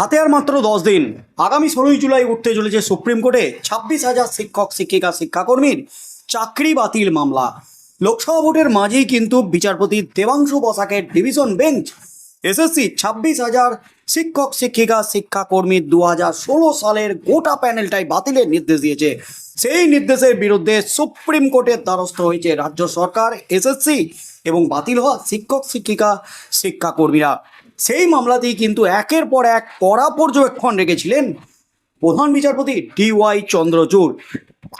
হাতে আর মাত্র দশ দিন। আগামী ষোলোই জুলাই উঠতে চলেছে সুপ্রিম কোর্টে ছাব্বিশ হাজার শিক্ষক, শিক্ষিকা, শিক্ষাকর্মীর চাকরি বাতিল মামলা। লোকসভা ভোটের মাঝেই কিন্তু বিচারপতি দেবাংশু বসাকের ডিভিশন বেঞ্চ, এসএসসি ছাব্বিশ হাজার শিক্ষক, শিক্ষিকা, শিক্ষাকর্মী দু হাজার ষোলো সালের গোটা প্যানেলটাই বাতিলের নির্দেশ দিয়েছে। সেই নির্দেশের বিরুদ্ধে সুপ্রিম কোর্টের দ্বারস্থ হয়েছে রাজ্য সরকার, এসএসসি এবং বাতিল হওয়া শিক্ষক, শিক্ষিকা, শিক্ষাকর্মীরা। সেই মামলাতেই কিন্তু একের পর এক কড়া পর্যবেক্ষণ রেখেছিলেন প্রধান বিচারপতি ডি ওয়াই চন্দ্রচূড়।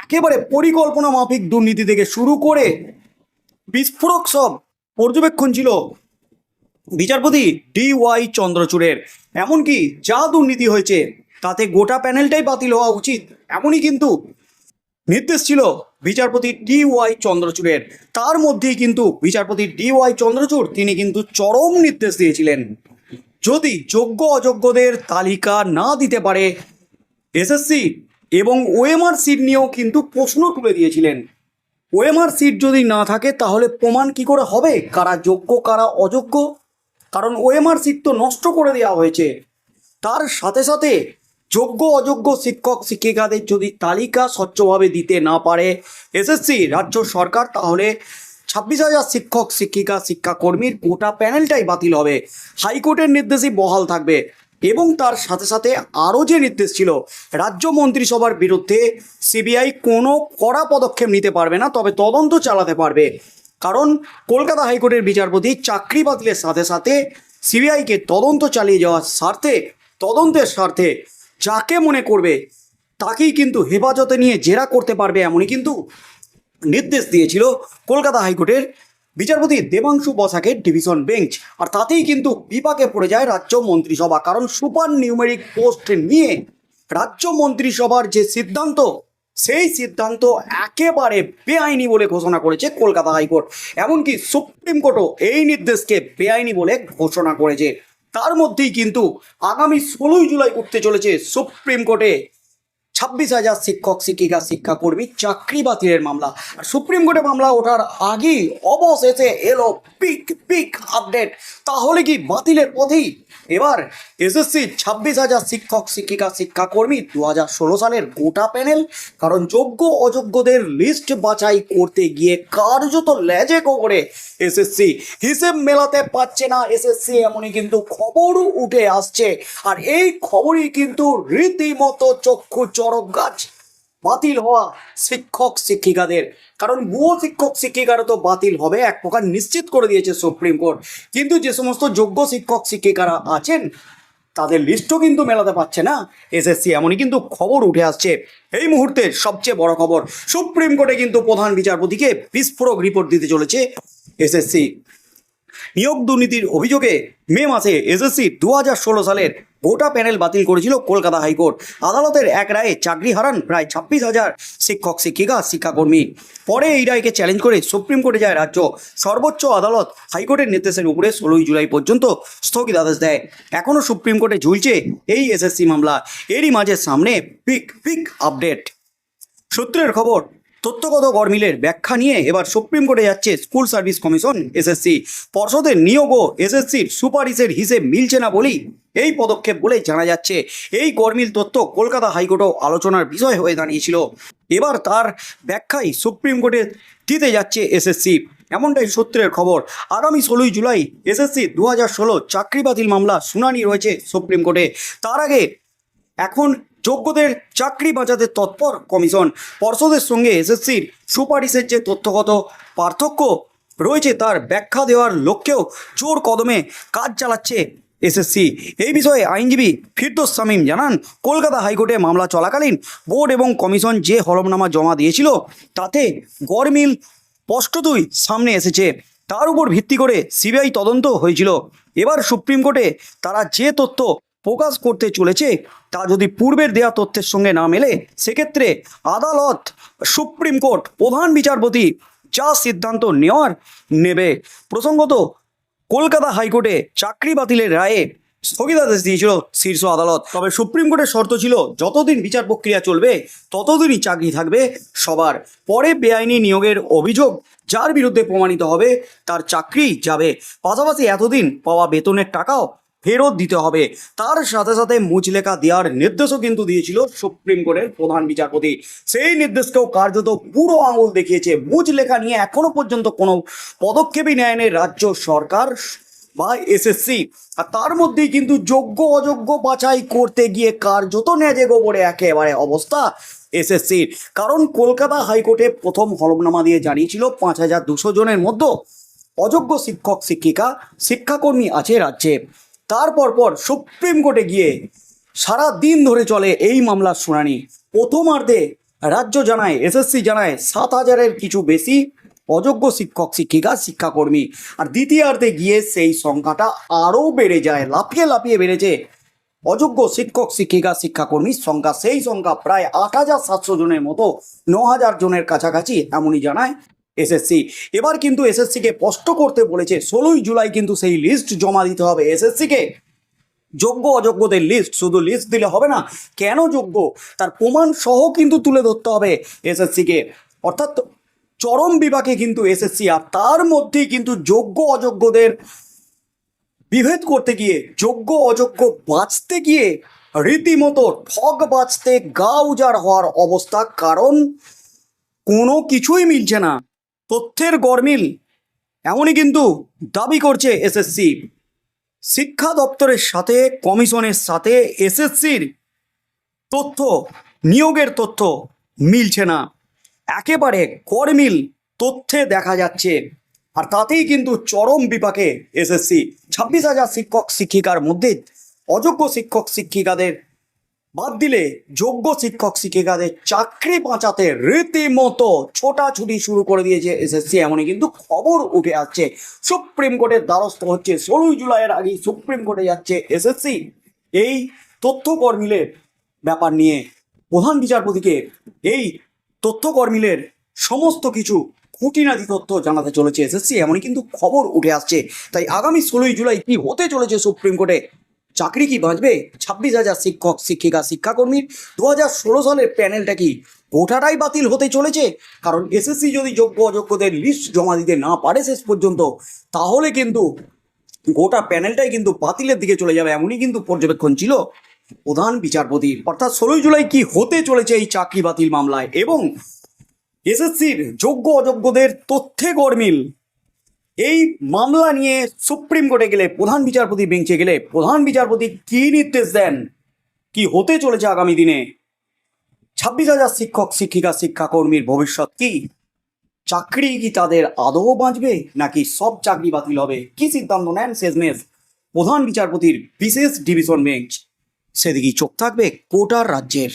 একেবারে পরিকল্পনা মাফিক দুর্নীতি থেকে শুরু করে বিস্ফোরক সব পর্যবেক্ষণ ছিল বিচারপতি ডি ওয়াই চন্দ্রচূড়ের। এমনকি যা দুর্নীতি হয়েছে, তাতে গোটা প্যানেলটাই বাতিল হওয়া উচিত, এমনই কিন্তু নির্দেশ ছিল বিচারপতি ডি ওয়াই চন্দ্রচূড়ের। তার মধ্যেই কিন্তু বিচারপতি ডি ওয়াই চন্দ্রচূড় তিনি কিন্তু চরম নির্দেশ দিয়েছিলেন। যদি যোগ্য অযোগ্যদের তালিকা না দিতে পারে, এসএসসি এবং ওএমআর সিট নিয়েও কিন্তু প্রশ্ন তুলে দিয়েছিলেন। ওএমআর সিট যদি না থাকে, তাহলে প্রমাণ কি করে হবে? কারা যোগ্য, কারা অযোগ্য? কারণ ওএমআর সিট তো নষ্ট করে দেওয়া হয়েছে। তার সাথে সাথে যোগ্য, অযোগ্য শিক্ষক, শিক্ষিকাদের যদি তালিকা স্বচ্ছভাবে দিতে না পারে এসএসসি রাজ্য সরকার, তাহলে ছাব্বিশ হাজার শিক্ষক, শিক্ষিকা, শিক্ষাকর্মীর গোটা প্যানেলটাই বাতিল হবে। হাইকোর্টের নির্দেশই বহাল থাকবে এবং তার সাথে সাথে আরও যে নির্দেশ ছিল, রাজ্য মন্ত্রিসভার বিরুদ্ধে সিবিআই কোনো কড়া পদক্ষেপ নিতে পারবে না, তবে তদন্ত চালাতে পারবে। কারণ কলকাতা হাইকোর্টের বিচারপতি চাকরি বাতিলের সাথে সাথে সিবিআইকে তদন্ত চালিয়ে যাওয়ার স্বার্থে, তদন্তের স্বার্থে যাকে মনে করবে, তাকেই কিন্তু হেফাজতে নিয়ে জেরা করতে পারবে এমনই কিন্তু নির্দেশ দিয়েছিল কলকাতা হাইকোর্টের বিচারপতি দেবাংশু বসাকের ডিভিশন বেঞ্চ। আর তাতেই কিন্তু বিপাকে পড়ে যায় রাজ্য মন্ত্রিসভা, কারণ সুপার নিউমেরিক পোস্ট নিয়ে রাজ্য মন্ত্রিসভার যে সিদ্ধান্ত, সেই সিদ্ধান্ত একেবারে বেআইনি বলে ঘোষণা করেছে কলকাতা হাইকোর্ট। এমনকি সুপ্রিম কোর্টও এই নির্দেশকে বেআইনি বলে ঘোষণা করেছে। তার মধ্যেই কিন্তু আগামী ষোলোই জুলাই করতে চলেছে সুপ্রিম কোর্টে। ছাব্বিশ হাজার শিক্ষক, শিক্ষিকা, শিক্ষাকর্মী চাকরি বাতিলের মামলা। আর সুপ্রিম কোর্টে মামলা ওঠার আগেই অবশেষে এলো পিক পিক আপডেট। তাহলে কি বাতিলের পথেই? এবার এসএসসি ছাব্বিশ হাজার শিক্ষক, শিক্ষিকা, শিক্ষাকর্মী দু হাজার ষোলো সালের গোটা প্যানেল, কারণ যোগ্য, অযোগ্যদের লিস্ট বাছাই করতে গিয়ে কার্যত লেজে করে এসএসসি। হিসেব মেলাতে পারছে না এসএসসি, এমনই কিন্তু খবরও উঠে আসছে। আর এই খবরই কিন্তু রীতিমতো চক্ষু চরক গাছ বাতিল হওয়া শিক্ষক শিক্ষিকাদের। কারণ ভুয়ো শিক্ষক শিক্ষিকারা তো বাতিল হবে, এক প্রকার নিশ্চিত করে দিয়েছে সুপ্রিম কোর্ট। কিন্তু যে সমস্ত যোগ্য শিক্ষক শিক্ষিকারা আছেন, তাদের লিস্টও কিন্তু মেলাতে পারছে না এসএসসি, এমনই কিন্তু খবর উঠে আসছে। এই মুহূর্তে সবচেয়ে বড় খবর, সুপ্রিম কোর্টে কিন্তু প্রধান বিচারপতিকে বিস্ফোরক রিপোর্ট দিতে চলেছে এসএসসি। নিয়োগ দুর্নীতির অভিযোগে মে মাসে এসএসসি দু হাজার ষোলো সালের গোটা প্যানেল বাতিল করেছিল কলকাতা হাইকোর্ট। আদালতের এক রায়ে চাকরি হারান প্রায় ছাব্বিশ হাজার শিক্ষক, শিক্ষিকা, শিক্ষাকর্মী। পরে এই রায়কে চ্যালেঞ্জ করে সুপ্রিম কোর্টে যায় রাজ্য। সর্বোচ্চ আদালত হাইকোর্টের নির্দেশের উপরে ষোলোই জুলাই পর্যন্ত স্থগিতাদেশ দেয়। এখনও সুপ্রিম কোর্টে ঝুলছে এই এসএসসি মামলা। এরই মাঝে সামনে পিক পিক আপডেট। সূত্রের খবর তথ্যগত গরমিলের ব্যাখ্যা নিয়ে এবার সুপ্রিম কোর্টে যাচ্ছে স্কুল সার্ভিস কমিশন এসএসসি পর্ষদের নিয়োগও এসএসসির সুপারিশের হিসেব মিলছে না বলেই এই পদক্ষেপ বলে জানা যাচ্ছে। এই গরমিল তথ্য কলকাতা হাইকোর্টও আলোচনার বিষয় হয়ে দাঁড়িয়েছিল। এবার তার ব্যাখ্যাই সুপ্রিম কোর্টে দিতে যাচ্ছে এসএসসি এমনটাই সূত্রের খবর। আগামী ষোলোই জুলাই এসএসসি দু হাজার ষোলো চাকরি বাতিল মামলা শুনানি রয়েছে সুপ্রিম কোর্টে। তার আগে এখন যোগ্যদের চাকরি বাঁচাতে তৎপর কমিশন। পর্ষদের সঙ্গে এসএসসির সুপারিশের যে তথ্যগত পার্থক্য রয়েছে, তার ব্যাখ্যা দেওয়ার লক্ষ্যেও জোর কদমে কাজ চালাচ্ছে এসএসসি। এই বিষয়ে আইনজীবী ফিরদোস শামীম জানান, কলকাতা হাইকোর্টে মামলা চলাকালীন বোর্ড এবং কমিশন যে হলফনামা জমা দিয়েছিল, তাতে গড়মিল স্পষ্টতই সামনে এসেছে। তার উপর ভিত্তি করে সিবিআই তদন্ত হয়েছিল। এবার সুপ্রিম কোর্টে তারা যে তথ্য প্রকাশ করতে চলেছে তা যদি পূর্বের দেয়া তথ্যের সঙ্গে না মেলে, সেক্ষেত্রে আদালত সুপ্রিম কোর্ট প্রধান বিচারপতি যা সিদ্ধান্ত নেওয়ার নেবে। প্রসঙ্গত, কলকাতা হাইকোর্টে চাকরি বাতিলের রায়ে স্থগিতাদেশ দিয়েছিল শীর্ষ আদালত। তবে সুপ্রিম কোর্টের শর্ত ছিল, যতদিন বিচার প্রক্রিয়া চলবে, ততদিনই চাকরি থাকবে সবার। পরে বেআইনি নিয়োগের অভিযোগ যার বিরুদ্ধে প্রমাণিত হবে, তার চাকরি যাবে। পাশাপাশি এতদিন পাওয়া বেতনের টাকাও ফেরত দিতে হবে। তার সাথে সাথে মুচলেখা দেওয়ার নির্দেশও কিন্তু দিয়েছিল সুপ্রিম কোর্টের প্রধান বিচারপতি। সেই নির্দেশকেও কার্যত পুরো আঙুল দেখিয়েছে। মুচলেখা নিয়ে এখনও পর্যন্ত কোনো পদক্ষেপই নেয়নি রাজ্য সরকার বা এসএসসি। আর তার মধ্যেই কিন্তু যোগ্য, অযোগ্য বাছাই করতে গিয়ে কার্যত নেজে গোবরে একেবারে অবস্থা এসএসসির। কারণ কলকাতা হাইকোর্টে প্রথম হলফনামা দিয়ে জানিয়েছিল পাঁচ হাজার দুশো জনের মধ্যে অযোগ্য শিক্ষক, শিক্ষিকা, শিক্ষাকর্মী আছে রাজ্যে। তারপর পর সুপ্রিম কোর্টে গিয়ে সারা দিন ধরে চলে এই মামলার শুনানি। প্রথমার্ধে রাজ্য জানায়, এসএসসি জানায়, সাত হাজারের কিছু বেশি অযোগ্য শিক্ষক, শিক্ষিকা, শিক্ষাকর্মী। আর দ্বিতীয়ার্ধে গিয়ে সেই সংখ্যাটা আরও বেড়ে যায়, লাফিয়ে লাফিয়ে বেড়েছে। অযোগ্য শিক্ষক, শিক্ষিকা, শিক্ষাকর্মীর সংখ্যা, সেই সংখ্যা প্রায় আট হাজার সাতশো জনের মতো, ন হাজার জনের কাছাকাছি, এমনই জানায় এসএসসি। এবার কিন্তু এসএসসিকে স্পষ্ট করতে বলেছে, ষোলোই জুলাই কিন্তু সেই লিস্ট জমা দিতে হবে এসএসসিকে। যোগ্য অযোগ্যদের লিস্ট শুধু লিস্ট দিলে হবে না, কেন যোগ্য? তার প্রমাণ সহ কিন্তু তুলে ধরতে হবে এসএসসিকে। অর্থাৎ চরম বিভাগে কিন্তু এসএসসি, আর তার মধ্যেই কিন্তু যোগ্য অযোগ্যদের বিভেদ করতে গিয়ে, যোগ্য অযোগ্য বাঁচতে গিয়ে রীতিমতো ঠগ বাঁচতে গা উজাড় হওয়ার অবস্থা। কারণ কোনো কিছুই মিলছে না। তথ্যের গরমিল এমনই কিন্তু দাবি করছে এসএসসি। শিক্ষা দপ্তরের সাথে, কমিশনের সাথে এসএসসির তথ্য, নিয়োগের তথ্য মিলছে না। একেবারে গরমিল তথ্যে দেখা যাচ্ছে। আর তাতেই কিন্তু চরম বিপাকে এসএসসি। ছাব্বিশ হাজার শিক্ষক, শিক্ষিকার মধ্যে অযোগ্য শিক্ষক, শিক্ষিকাদের বাদ দিলে যোগ্য শিক্ষক শিক্ষিকাদের চাকরি বাঁচাতে রীতিমতো ছোটাছুটি শুরু করে দিয়েছে এসএসসি, এমনই কিন্তু খবর উঠে আসছে। সুপ্রিম কোর্টের দ্বারস্থ হচ্ছে ষোলোই জুলাইয়ের আগেই সুপ্রিম কোর্টে যাচ্ছে এসএসসি। এই তথ্যকর্মীদের ব্যাপার নিয়ে প্রধান বিচারপতিকে এই তথ্যকর্মীদের সমস্ত কিছু খুঁটিনাটি তথ্য জানাতে চলেছে এসএসসি, এমনই কিন্তু খবর উঠে আসছে। তাই আগামী ষোলোই জুলাই কি হতে চলেছে সুপ্রিম কোর্টে? চাকরি কি বাঁচবে? ছাব্বিশ হাজার শিক্ষক, শিক্ষিকা শিক্ষাকর্মীর দু হাজার ষোলো সালের প্যানেলটা কি গোটাটাই বাতিল হতে চলেছে? কারণ এসএসসি যদি যোগ্য অযোগ্যদের লিস্ট জমা দিতে না পারে শেষ পর্যন্ত, তাহলে কিন্তু গোটা প্যানেলটাই কিন্তু বাতিলের দিকে চলে যাবে, এমনই কিন্তু পর্যবেক্ষণ ছিল প্রধান বিচারপতির। অর্থাৎ ষোলোই জুলাই কি হতে চলেছে এই চাকরি বাতিল মামলায়? এবং এসএসসির যোগ্য অযোগ্যদের তথ্যে গরমিল এই মামলা নিয়ে সুপ্রিম কোর্টে গেলে প্রধান বিচারপতি বেঞ্চে গেলে প্রধান বিচারপতি কি নির্দেশ দেন? কি হতে চলেছে আগামী দিনে? ছাব্বিশ হাজার শিক্ষক, শিক্ষিকা, শিক্ষাকর্মীর ভবিষ্যৎ কি? চাকরি কি তাদের আদৌ বাঁচবে, নাকি সব চাকরি বাতিল হবে? কি সিদ্ধান্ত নেন শেষমেশ প্রধান বিচারপতির বিশেষ ডিভিশন বেঞ্চ? সেদিকেই চোখ থাকবে কোটার রাজ্যের।